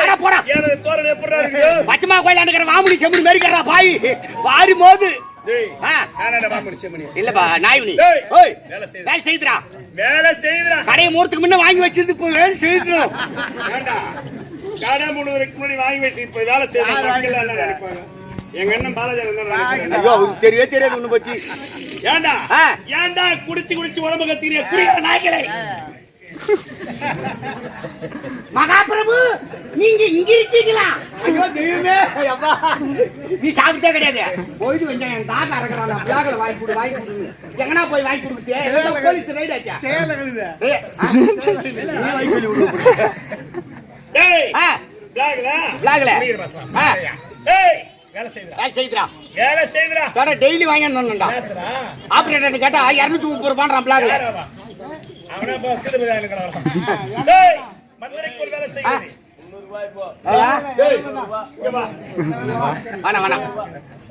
அட போடா. ஏழு தோரணை எப்படிடா? பச்சைமா மாமுடி செம்மணி மேரிக்கிறா பாய் வாரி மோது. இல்லப்பா வேலை செய்துடா. கடையை மூர்த்துக்கு முன்ன வாங்கி வச்சது இப்போ வேலை செய்துடும்? கடை மூடுவதற்கு முன்னாடி வாங்கி வச்சுட்டு போய் வேலை செய்யணும். நினைப்பாங்க. எங்க அண்ணன் பாலாஜி? ஐயோ அவருக்கு தெரியவே தெரியாது ஒண்ணு பத்தி ஏன்டா ஆ. ஏன்டா குடிச்சு குடிச்சு உடம்பு கத்திரிய குடிக்கிற நாய்களே மகாபிரபு நீங்க இங்க இருக்கீங்களா? ஐயோ தெய்வமே அப்பா நீ சாப்பிட்டே கிடையாது. போயிட்டு வந்து என் தாத்தா இருக்கிறான். பிளாக்ல வாங்கி கொடு வாங்கி கொடு. எங்கனா போய் வாங்கி கொடுத்து போலீஸ் ரைட் ஆச்சா. டேய் பிளாக்ல? பிளாக்ல. டேய் வேலை செய்யுதுடா வேலை செய்துடா. வேலை செய்யுதுடா தர டெய்லி வாங்கி. ஆபரேட்டர் கேட்டா இருநூத்தி முப்பது ரூபான்றான் பிளாக்ல? அவனா பா சிறுபதி ஆளுக்கிறான். டேய் மதுரைக்கு ஒரு வேலை செய்யுது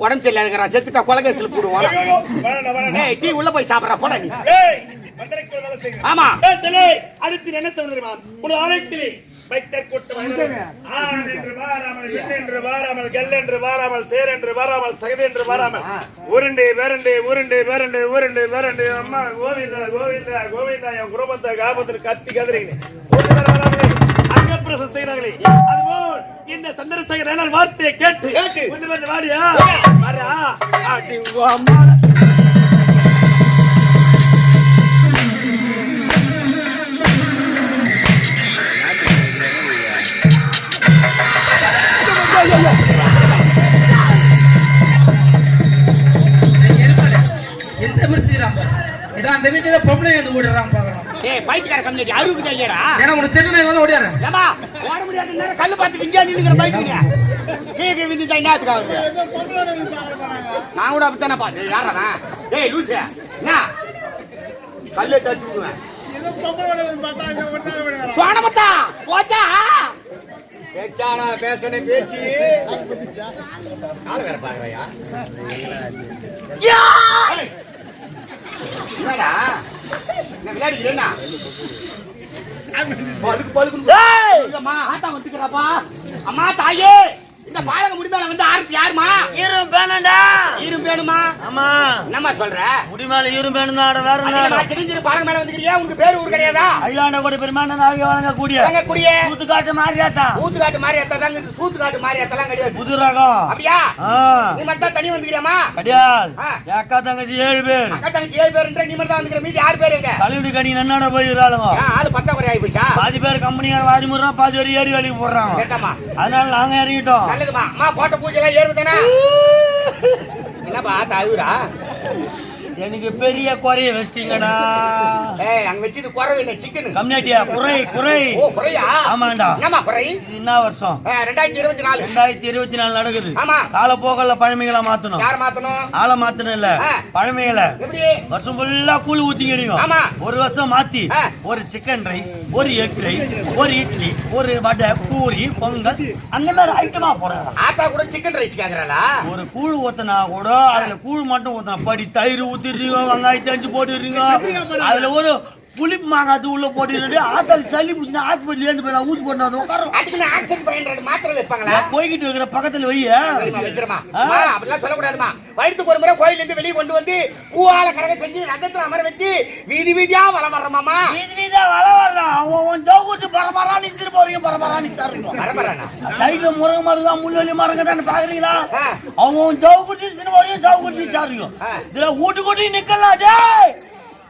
உடம்பு சரியில்லை இருக்கிறான் செத்துட்டா கொலகேசில் போடுவான். ஏய் டீ உள்ள போய் சாப்பிட்றா போடா நீ. ஆமா. அடுத்து என்ன தெரியுமா? உன் ஆலயத்திலே பக்தர் கூட்டம் அனைவரும் ஆண் என்று வாராமல், பெண் என்று வாராமல், கல் என்று வாராமல், சேர் என்று வாராமல், சகதி என்று வாராமல், உருண்டு, விரண்டு, உருண்டு, விரண்டு, உருண்டு, விரண்டு, அம்மா, கோவிந்தா, கோவிந்தா, கோவிந்தா, என் குடும்பத்தை காபத்தில் கத்தி கதறிங்க. செய்கிறார்களே. அதுபோல் இந்த சந்திரசேகர் என்ன வார்த்தையை கேட்டு வாடியா? உங்க அம்மா. அந்த வீட்டுல பொம்பளை வந்து ஓடுறான் பாக்குறான் ஏய் பைத்தியக்கார கம்யூனிட்டி அருவுக்கு தைக்கடா ஏன்னா உனக்கு தெரிஞ்ச வந்து ஓடியாரன் ஏமா ஓட முடியாது கல்லு பார்த்து இங்கே நின்னுக்கிற பைக்குங்க கீழே விந்தி தான் என்ன அவருக்கு நான் கூட அப்படித்தானே பார்த்தேன் யாரா ஏய் லூசு என்ன கல்லு தச்சு விடுவேன் சுவானமத்தா போச்சா பேச்சானா பேசனே பேச்சு. ஆளு வேற பாக்குறையா? விளையாடுகிறேன்னா பழுக்கு பழுக்கு அம்மா ஆத்தா வந்துக்கிறாப்பா அம்மா தாயே! இந்த பாலக முடிமேல வந்து ஆரத்தி யாருமா? ஈரும் பேனண்டா ஈரும் வேணுமா ஆமா. என்னம்மா சொல்ற? முடி மேல ஈரும் பேனு தான் வேற சின்ன சின்ன பாலக மேல வந்துக்கிறியா? உங்க பேர் ஊர் கிடையாதா? அகிலாண்ட கோடி பெருமான நாயக வழங்க கூடிய எங்க குடிய கூத்து காட்டு மாறியாத்தா ஊத்து காட்டு மாறி தாங்க சூத்து காட்டு மாறி எல்லாம் கிடையாது. புது ரகம். அப்படியா? நீ மட்டும் தான் வந்துக்கிறியாமா கிடையாது. அக்கா தங்கச்சி ஏழு பேர். அக்கா தங்கச்சி ஏழு பேருன்ற நீ மட்டும் வந்துக்கிற மீதி ஆறு பேர் எங்க? தலைவிடி கடி நன்னாட போயிடுறாளுங்க. ஆளு பத்தா குறை ஆகி போச்சா? பாதி பேர் கம்பெனியார் வாதி முறான் பாதி பேர் ஏறி வேலைக்கு போடுறாங்க அதனால நாங்க இறங்கிட்டோம். நல்லதுமா அம்மா போட்ட பூஜை எல்லாம் ஏறுதானே என்னப்பா தாயூரா எனக்கு பெரிய குறைய வச்சிட்டீங்கடா. ஏய் அங்க வச்சது குறவு என்ன சிக்கன் கம்யூனிட்டியா குறை குறை. ஓ குறையா? ஆமாண்டா. என்னம்மா குறை? இது என்ன வருஷம்? ஆ, ரெண்டாயிரத்தி இருபத்தி நாலு. ரெண்டாயிரத்தி இருபத்தி நாலு நடக்குது. ஆமா. காலப்போக்கல்ல பழமைகளை மாத்தணும். யார் மாத்தணும்? ஆளை மாத்தணும் இல்ல. பழமைகளை. எப்படி? வருஷம் ஃபுல்லா கூழ் ஊத்திக்கிறீங்க ஆமா. ஒரு வருஷம் மாத்தி. ஒரு சிக்கன் ரைஸ் ஒரு எக் ரைஸ் ஒரு இட்லி ஒரு வடை பூரி பொங்கல் அந்த மாதிரி ஐட்டமா போடுறாங்க ஆத்தா கூட சிக்கன் ரைஸ் கேக்குறாளா? ஒரு கூழ் ஊத்தினா கூட அதுல கூழ் மட்டும் ஊத்தினா படி தயிர் ஊத்திடுறீங்க வெங்காயத்தை அஞ்சு போட்டுடுறீங்க. அதுல ஒரு புளிப்பு மாங்காய் அது உள்ள போட்டுட்டு ஆத்தாள் சளி பிடிச்சினா ஹாஸ்பிட்டல் ஏந்து போய் ஊசி போட்டு உட்காரோம் அதுக்கு நான் ஆக்சன் பயன்படுத்த மாத்திரை வைப்பாங்களா போய்கிட்டு வைக்கிற பக்கத்துல. ஆ. அம்மா, அப்படிலாம் சொல்லக்கூடாதும்மா. வயித்துக்கு ஒரு முறை கோயில்ல இருந்து வெளியே கொண்டு வந்து பூவால கடக செஞ்சு ரத்தத்துல அமர வச்சு வீதி வீதியா வலம் வர்றோமாமா வீதி வீதா வள வரலாம் அவன் உன் ஜவுக்குத்து பரபரா நிச்சிட்டு போறீங்க பரபரா நிச்சாருங்க வரப்பறானா சைடுல முருங்க மரம் தான் முள்ளொலி மரங்க தானே பாக்குறீங்களா. அவன் ஜவுக்குத்தி சின்ன வரையும் ஜவுக்குத்தி சாருங்க. இதுல ஊட்டு கூட்டி நிக்கலாம் டேய்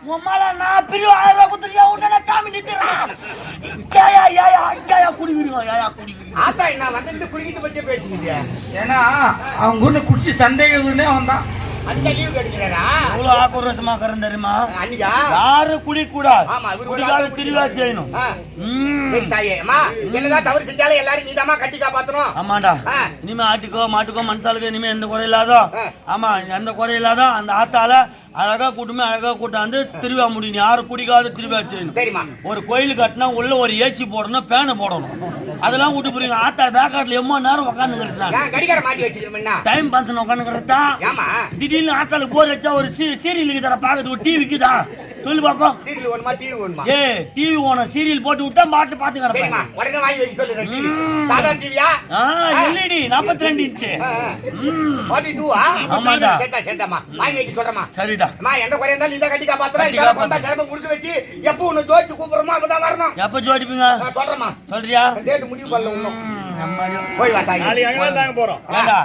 உம்மால நான் பிரிவு ஆயிரம் ரூபாய் விட்டா சாமி நித்துறான் ஏயா ஏயா ஐயா குடிக்கிறீங்க ஏயா குடிக்கிறீங்க. ஆத்தா என்ன வந்து குடிக்கிட்டு பத்தி பேசிக்கிட்டியா ஏன்னா அவங்க ஊர்ல குடிச்சு சண்டைகளே வந்தான் ஆக்ரோஷமா கறந்து தெரியுமா? அன்னைக்கா? யாரும் குடி கூடாது ஆமா, இவரு ஒரு குடிக்காத திருவிழா செய்யணும். தவறு செஞ்சாலும் எல்லாரும் நீதாம்மா கட்டி காப்பாத்தணும். ஆமாடா. இனிமே ஆட்டுக்கோ மாட்டுக்கோ மனுஷாளுக்கு இனிமே எந்த குறை இல்லாதோ. ஆமா எந்த குறை இல்லாதோ அந்த ஆத்தால அழகா கூட்டுமே அழகா கூட்டாந்து திருவிழா முடியும் யாரும் குடிக்காத திருவிழா செய்யணும் ஒரு கோயில் கட்டினா உள்ள ஒரு ஏசி போடணும் பேனை போடணும். அதெல்லாம் விட்டு போறீங்க. ஆத்தா வேக்காட்டுல எம்மோ நேரம் உட்காந்துக்கிறது டைம் பன்சன் உட்காந்துக்கிறது திடீர்னு ஆத்தாளுக்கு போர் வச்சா ஒரு சீ சீரியல் இருக்குதா பாக்கிறதுக்கு டிவி இருக்குதா சொல்லு பாப்பா சீரியல் வேணுமா டிவி வேணுமா? ஏ டிவி ஓன சீரியல் போட்டு விட்டா பாட்டு பாத்து கிடப்பேன் உடனே வாங்கி வைக்க சொல்லு டிவி சாதா டிவியா ஆ? எல்இடி நாற்பத்தி ரெண்டு இன்ச்சு ஃபார்ட்டி டூவா ஆமாடா. சேர்த்தா சேர்த்தாம்மா. வாங்கி வைக்க சொல்றேம்மா. சரிடா. அம்மா எந்த குறையா இருந்தாலும் இந்த கட்டி காப்பாத்துறா கட்டி இந்த காப்பாத்து. பந்தா சிறப்பு கொடுத்து வச்சு எப்போ உன்னை ஜோதிச்சு கூப்பிடுறோமோ அப்பதான் வரணும். எப்ப ஜோடிப்பீங்க நான் சொல்றேம்மா. சொல்றியா? டேட் முடிவு பண்ணல இன்னும். போய் வா தாய். நாளைக்கு அங்கதான் தாங்க போறோம். ஏண்டா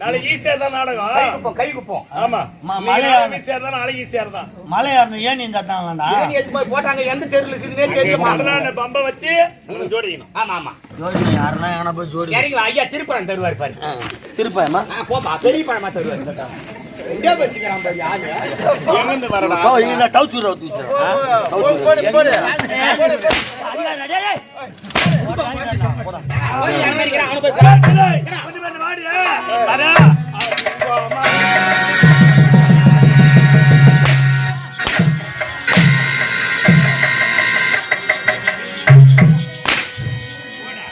நாளைக்கு ஈஸியா தான் கை நாடகம் குப்போம் கை குப்போம் ஆமா. ம- இன்னைக்கு மலையா- நாளைக்கு ஈஸியா தான் நாளைக்கு ஈஸியா தான் மலை ஏறணும் ஏன் இந்த தாங்கடா ஏணி எடுத்து போய் போட்டாங்க? எந்த தெருல இருக்குதுன்னே தெரியல. அதனால பம்ப வச்சு ஜோடிக்கணும். ஆமா ஆமா. ஜோடி யாருன்னா எங்கனா போய் ஜோடி? வா. ஐயா திருப்பரம் தருவாரு பாரு. திருப்பாயமா போப்பா பெரிய பழமா தருவாரு. இங்கே வச்சுக்கிறான் பாரு யாரு? எங்கிருந்து வரடா? இல்ல டவுச்சூர் அவுத்து போய் இறங்கி நிக்கிறான், அவனை போய் ஏய்,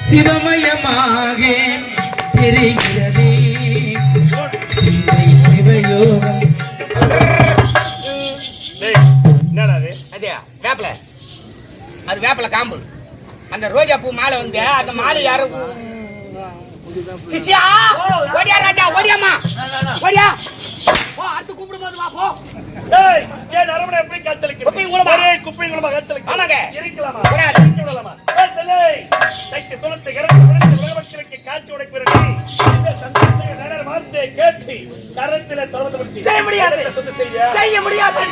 சிவமயமாக தெரிகிறதே சிவயோகம். டேய், என்னடா அது அதே வேப்பில. அது வேப்பில காம்பு. அந்த ரோஜா பூ மாலை வந்து அந்த மாலை யாரும் சிஷ்யா ஓடியா ராஜா ஓடியாமா ஓடியா போ அடுத்து கூப்பிடும்போது வா போ டேய், ஏன் நரம்புல எப்படி காய்ச்சலுக்கு? குப்பை குளமா? ஒரே குப்பை குளமா காய்ச்சலுக்கு? ஆமாங்க. இருக்கலாமா? இருக்க விடலாமா? ஏய், செல்லை, தைக்கு துளத்து இறந்து விழுந்து உலக மக்களுக்கு காட்சி உடைக்கிறது. இந்த சந்தோஷ நடன வார்த்தையை கேட்டு கரத்திலே தொடர்ந்து. செய்ய முடியாது. செய்ய முடியாது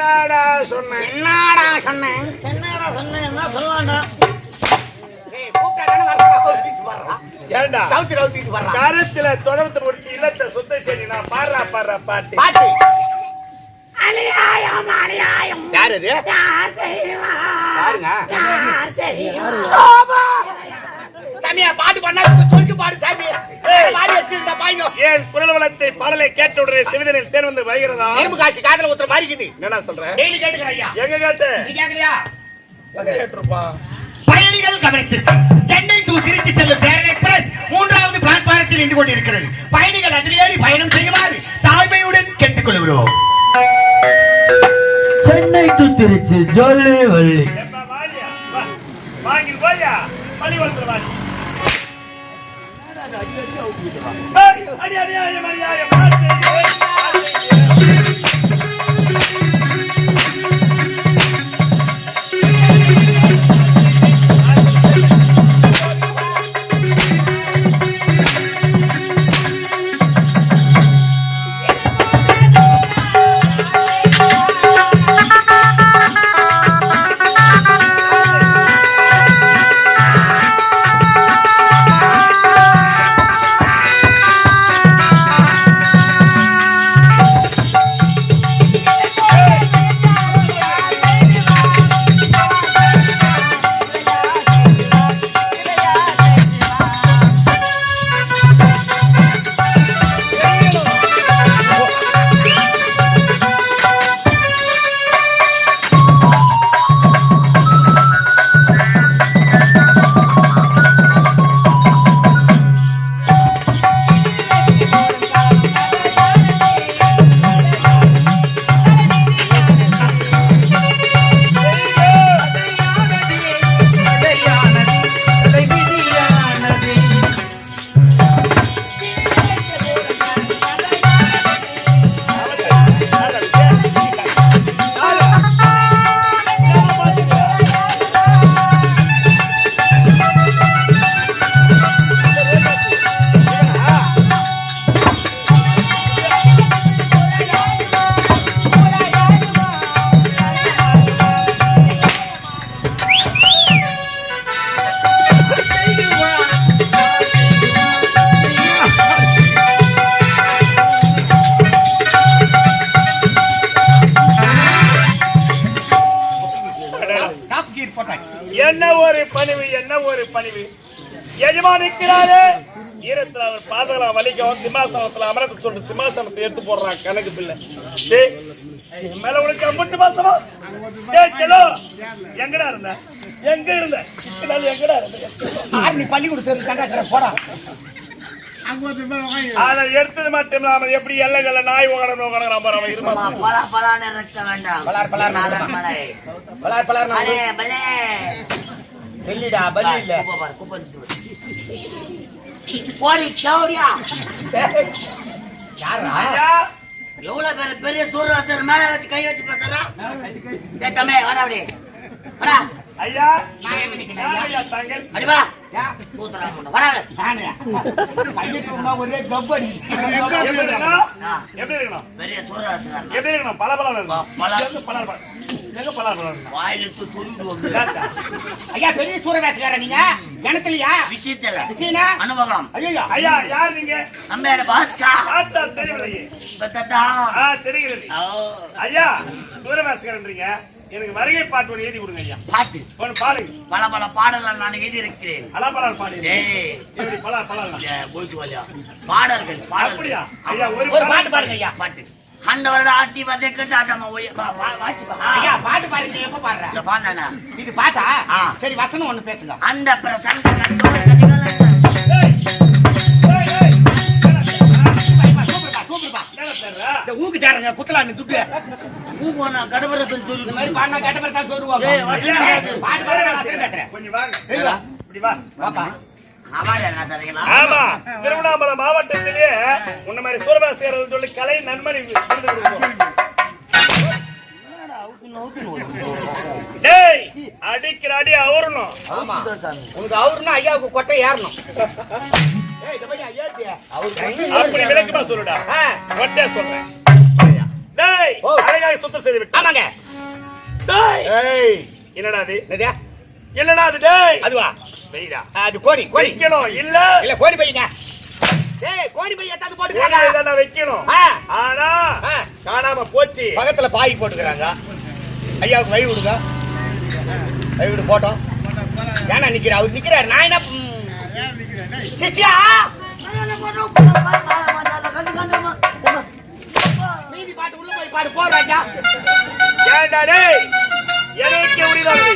என்னடா சொன்னேன்? என்னடா சொன்னேன்? என்னடா சொன்ன என்ன சொல்லலாம்டா கரத்தில தொடர்ந்து முடிச்சு இல்லத்தை சுத்த சரி நான் பாடுறா பாடுறா பாட்டு. பாட்டு. அநியாயம் அநியாயம். யார் அது? யாருங்க? ஆமா. சாமியா பாட்டு பண்ணா சொல்லிட்டு பாடு சாமி. வாரி வச்சிருந்தா பாய்ங்க ஏன் குரல் வளத்தை பாடலை கேட்ட உடனே சிவிதனில் தேன் வந்து வருகிறதா எறும்பு காசு காதுல டெய்லி ஐயா. எங்க கேட்ட? நீ கேக்குறியா கேட்டிருப்பான் பயணிகள் கவனித்திற்கு சென்னை டு திருச்சி செல்லும் பேரன் எக்ஸ்பிரஸ் மூன்றாவது பிளாட்பாரத்தில் நின்று கொண்டிருக்கிறது. பயணிகள் அதில் ஏறி பயணம் செய்யுமாறு தாழ்மையுடன் கேட்டுக்கொள்கிறோம் சென்னை டு திருச்சி வள்ளி வாங்கி போயா பள்ளிக்கூடத்துல வாங்கி ஏய், அடி, அடி, அடி, அடி, அடி, பாட்டு, எடுத்து போடுறான் கணக்கு பிள்ளை. டேய், மேல உனக்கு அம்புட்டு மாசமா டேய், எங்கடா இருந்த? எங்க இருந்த? நாள் எங்கடா இருந்த? ஆறு நீ பள்ளிக்கூடத்து கண்டாக்கிற போடா. அதை எடுத்தது மட்டும் இல்லாம எப்படி எல்லைகள்ல நாய் உகடம் உகடம் அவன் இருமா பல பலான இருக்க வேண்டாம். பலார் பலார். பலார் பலார். சொல்லிடா பலி இல்ல. பாரு, சௌரியா. எவ்வளவு பேர் பெரிய சூரியவாசர் மேல வச்சு கை வச்சு பேசுறா? ஏய் தம்பி வாடா அப்படி. வாடா. ஐயா. நான் ஏன் நிக்கிறேன் யார் ஐயா தாங்கள் அடி வா. சூத்திரா கொண்டு வாடா அப்படி. நானே. பையனுக்கு உமா ஒரே கப்படி எப்படி இருக்கணும்? ஆ, எப்படி இருக்கணும்? பெரிய சூரியவாசர் எப்படி இருக்கணும்? பல பல பல பல எங்க பல பல வாயிலிட்டு இதாத்தா. ஐயா பெரிய சூரவேசக்கார நீங்க. கிணத்துலயா? விஷயத்துல. விஷயனா அனுபவம். ஐயோ ஐயா யார் நீங்க? நம்ம பாஸ்கா. பார்த்தா தெரியவில்லையே பத்ததா ஆ தெரிகிறது ஐயா தூரவாசிக்கிறீங்க எனக்கு வருகை பாட்டு ஒன்று எழுதி கொடுங்க ஐயா. பாட்டு? ஒன்று பாருங்க பல பல பாடல்கள் நான் எழுதி இருக்கிறேன் அலாபலால் பாடு. ஏய். எப்படி பலா பலாம் போய்ச்சுவாலியா பாடல்கள் பாடல்கள். ஐயா ஒரு ஒரு பாட்டு பாடுங்க ஐயா. பாட்டு. ஆண்டவரோட ஆட்டி ஆட்டமா வா- வா- வாசிப்பா. ஐயா பாட்டு பாருங்க நீ எப்ப பாடுற இந்த பாண்டானா இது பாட்டா. சரி வசனம் ஒண்ணு பேசுங்க அந்த பிரசங்க கண்டோர் கதிகள ஏய், ஏய், ஏய், சூப்பர்ப்பா, சூப்பர்ப்பா, சூப்பர்ப்பா. என்ன பேர்றா? இந்த ஊக்கு தாருங்க குத்தலான்னு துட்டு கடவரத்தில் இந்த சொல்லு மாதிரி பாடினா கேட்ட மாதிரி சொல்லுவாங்க கேட்டு. பாட்டு பேசுறேன் கொஞ்சம் வாங்க? இப்படி வா வாப்பா ஆமா திருவண்ணாமலை மாவட்டத்திலேயே உன்ன மாதிரி சூரபாசியர்கள் சொல்லி கலை நன்மணி அடிக்கிற அடி அவரணும் ஆமா. உனக்கு அவருன்னா ஐயாவுக்கு கொட்டை ஏறணும். அப்படி விளக்கமா சொல்லுடா. ஆ, ஒட்டே சொல்றேன். டேய் ஓ. அழகாக சுத்தம் செய்து விட்டு ஆமாங்க. டேய். ஏய். என்னடா அது? என்னடா அது டேய்? அதுவா? வெயிடா அது கோழி கோழி. வைக்கணும் இல்ல. இல்ல கோழி பையங்க ஏய் கோழி பையன் எத்தாந்து கோழி போட்டுக்கிறாங்க தானே வைக்கணும். ஆனா. காணாம போச்சு. பக்கத்துல பாய் போட்டுக்கிறாங்க. ஐயாவுக்கு வை விடுங்க வை விடு போட்டோம். ஏன்னா நிக்கிற அவர் நிக்கிறாரு. நான் என்ன சிஷ்யா? மீதி பாட்டு உள்ள போய் பாடு போ ராஜா. ஏண்டா டேய்? எனக்கு முடியாது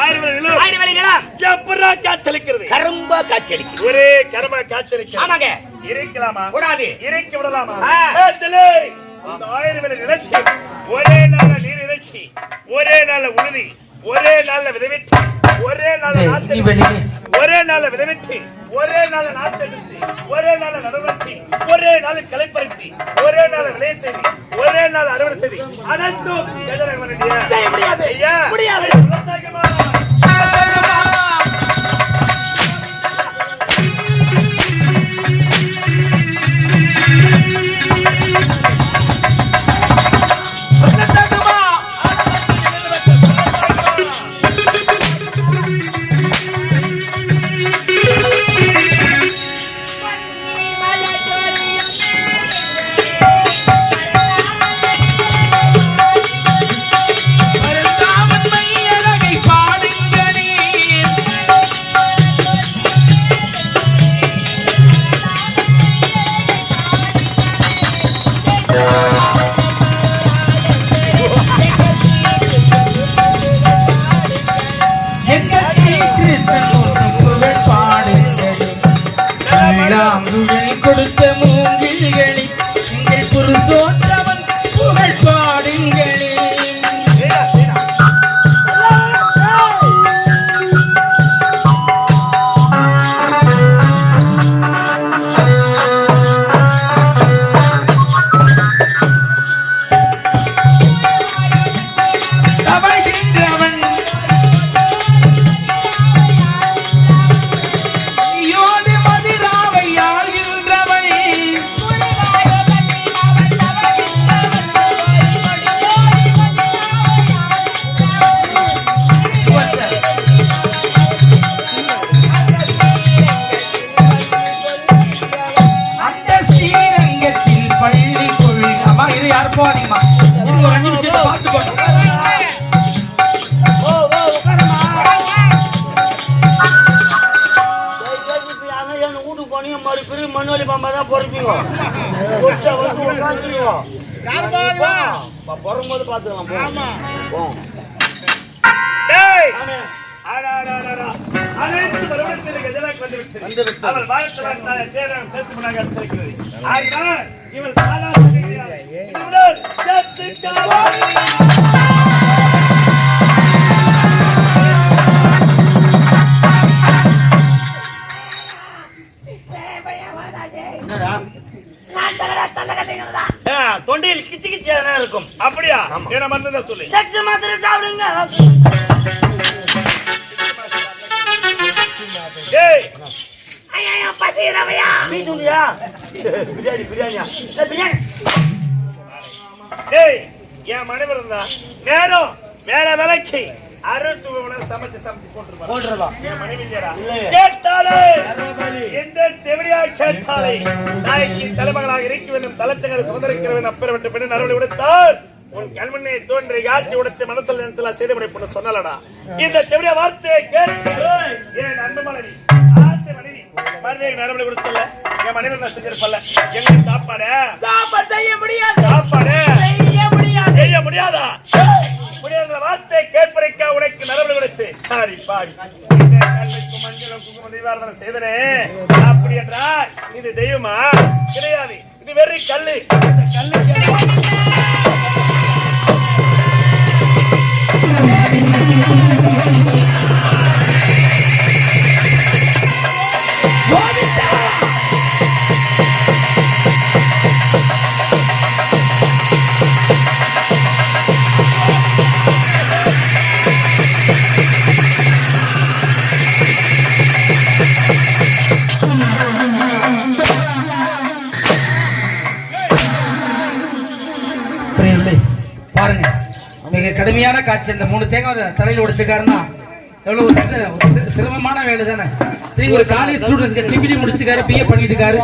ஆயிரம் நிலம் ஆயிரம் வேலை நிலம் எப்படா காய்ச்சலிக்கிறது? கரும்பா காய்ச்சலிக்கு. ஒரே கரும காய்ச்சலிக்கிறது ஆமாங்க. இருக்கலாமா கூடாது. இறைக்க விடலாமா? செல்லு. இந்த ஆயிரம் வேலை நிலச்சி ஒரே நாள்ல நீர் இறைச்சி ஒரே நாள்ல உறுதி ஒரே நாள்ல விதவிட்டு. ஒரே நாத்து ஒரே நாள்ல விதவிட்டு ஒரே நாள்ல நாத்தெடுத்து ஒரே நாள்ல நடவட்டி ஒரே நாள் களைப்பறித்து ஒரே நாள் விலை செய்தி ஒரே நாள் அறுவடை செய்தி. அனைத்தும் முடியாது. வேளாங்குழல் கொடுத்த மூங்கில்களே எங்கள் புருஷோத்தமன் புகழ்பா விட்டது. வந்துவிட்டது. அவள் வாழ்த்தலான் தாய் தேவன் சேர்த்து முன்னாக அடித்திருக்கிறது. ஆகினால் இவள் சாதாரண தொண்டையில் கிச்சு கிச்சு எதனா இருக்கும்? அப்படியா? என்ன மருந்து சொல்லு. செக்ஸ் மாத்திரை சாப்பிடுங்க. பிரியாணி பிரியாணியா? ஏய், பிரியாணி. டேய் என் மனைவர் இருந்தா நேரம் வேலை வேலைக்கு உணவு சமைச்சு சமைச்சு போட்டுருப்பாங்க. போட்டுறதா என் மனைவி இல்லையடா. இல்லையே. கேட்டாலே எந்த தெவிடியாய் கேட்டாலே நாய்க்கு தலைமகளாக இருக்க வேண்டும் சுதந்திரிக்கிறவன் அப்பேற்பட்ட பெண்ணை நரவழி உன் கண்மண்ணை தோன்றி யாட்சி உடுத்து மனசில் நினைச்சலா செய்து முடிப்பு சொன்னலடா இந்த தெவிடிய வார்த்தையை கேட்டு என் அன்பு மனைவி ஆசை மனைவி மருமையை நரவழி கொடுத்தல என் மனைவி நான் செஞ்சிருப்பல. எங்க சாப்பாடு? சாப்பாடு செய்ய முடியாது. சாப்பாடு? செய்ய முடியாது. செய்ய முடியாதா? முடியாத வார்த்தை கேட்பதற்க உனக்கு நரவழி கொடுத்து. சாரி பாரி. இந்த கல்லுக்கு மஞ்சளும் குங்குமம் தீபாராதனை செய்தனே. அப்படி என்றால் இது தெய்வமா? கிடையாது. இது வெறி கல்லு. இந்த கல்லுக்கு காட்சி அந்த மூணு தேங்காய் தலையில உடைச்சுக்காருன்னா எவ்வளவு சிரமமான வேலை தானே. சரி ஒரு காலேஜ் ஸ்டூடெண்ட்ஸ்க்கு டிகிரி முடிச்சுக்காரு பிஏ பண்ணிட்டுக்காரு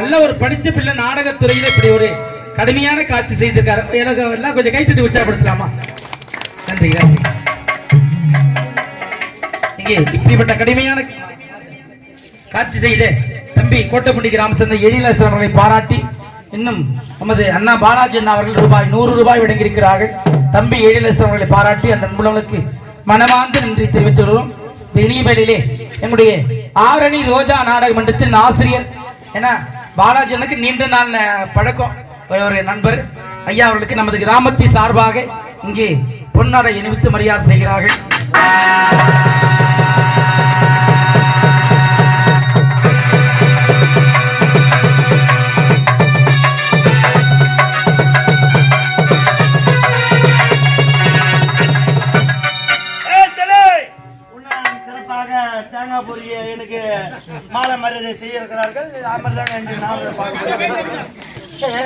நல்ல ஒரு படிச்ச பிள்ளை நாடகத்துறையில இப்படி ஒரு கடுமையான காட்சி செய்திருக்காரு. எனக்கு எல்லாம் கொஞ்சம் கைத்தட்டி உற்சாகப்படுத்தலாமா? நன்றி நன்றி. இங்கே இப்படிப்பட்ட கடுமையான காட்சி செய்த தம்பி கோட்டப்பட்டி ராமச்சந்திரன் எழிலரசன் அவர்களை பாராட்டி இன்னும் நமது அண்ணா பாலாஜி அண்ணா அவர்கள் ரூபாய் நூறு ரூபாய் வழங்கியிருக்கிறார்கள். தம்பி எழிலரசன் அவர்களை பாராட்டி அந்த நண்பர்களுக்கு மனமார்ந்த நன்றி தெரிவித்துள்ளோம் இந்த இனிய வேளையிலே எங்களுடைய ஆரணி ரோஜா நாடக மன்றத்தின் ஆசிரியர் ஏன்னா பாலாஜி எனக்கு நீண்ட நாள் பழக்கம். ஒரு நண்பர் ஐயா அவர்களுக்கு நமது கிராமத்தின் சார்பாக இங்கே பொன்னாடை இணைவித்து மரியாதை செய்கிறார்கள். மாலை மரியாதை செய்ய இருக்கிறார்கள் அமர்தான் என்று நான் பார்க்கிறேன்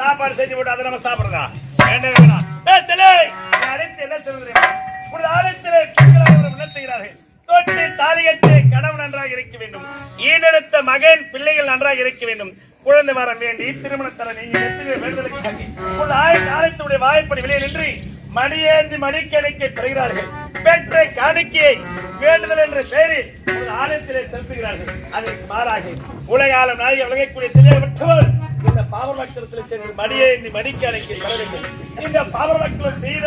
சாப்பாடு செஞ்சு போட்டு அதை நம்ம சாப்பிடுறதா? வேண்டாம் வேணாம். ஏய், அழைத்து என்ன சொல்றது தெரியுமா? உனது ஆலயத்திலே பெண்கள் அனைவரும் உணர்த்துகிறார்கள். தொட்டு தாலி கணவன் நன்றாக இருக்க வேண்டும். ஈடெடுத்த மகன் பிள்ளைகள் நன்றாக இருக்க வேண்டும். குழந்தை வரம் வேண்டி திருமணம் தர நீங்கள் எத்தனை வேண்டுதலுக்காக உன் ஆய வாய்ப்படி வெளியே நின்று மணியேந்தி மணிக்கணிக்கை பெறுகிறார்கள் பெற்ற காணிக்கையை வேண்டுதல் என்ற பெயரில் ஆலயத்திலே செலுத்துகிறார்கள். அதற்கு மாறாக உலக ஆளும் நாயகி உலகக்கூடிய சிலையை விட்டவர் இந்த பாவர் மக்களத்தில் சென்று மணியேந்தி மணிக்கணிக்கை பெற வேண்டும். இந்த மக்கள் செய்த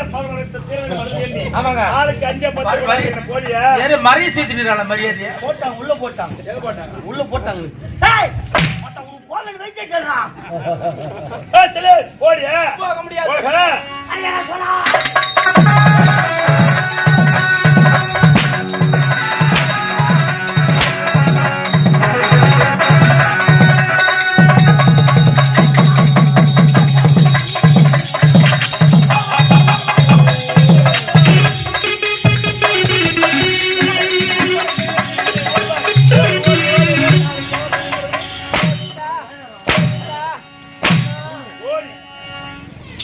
ஆமாங்க. ஆளுக்கு அஞ்சு பத்து போலியா மறைய சேர்த்துட்டு மரியாதையா? போட்டாங்க உள்ள போட்டாங்க. போங்கன்னு வைத்திய சொல்றான். போடிய. போக முடியாது.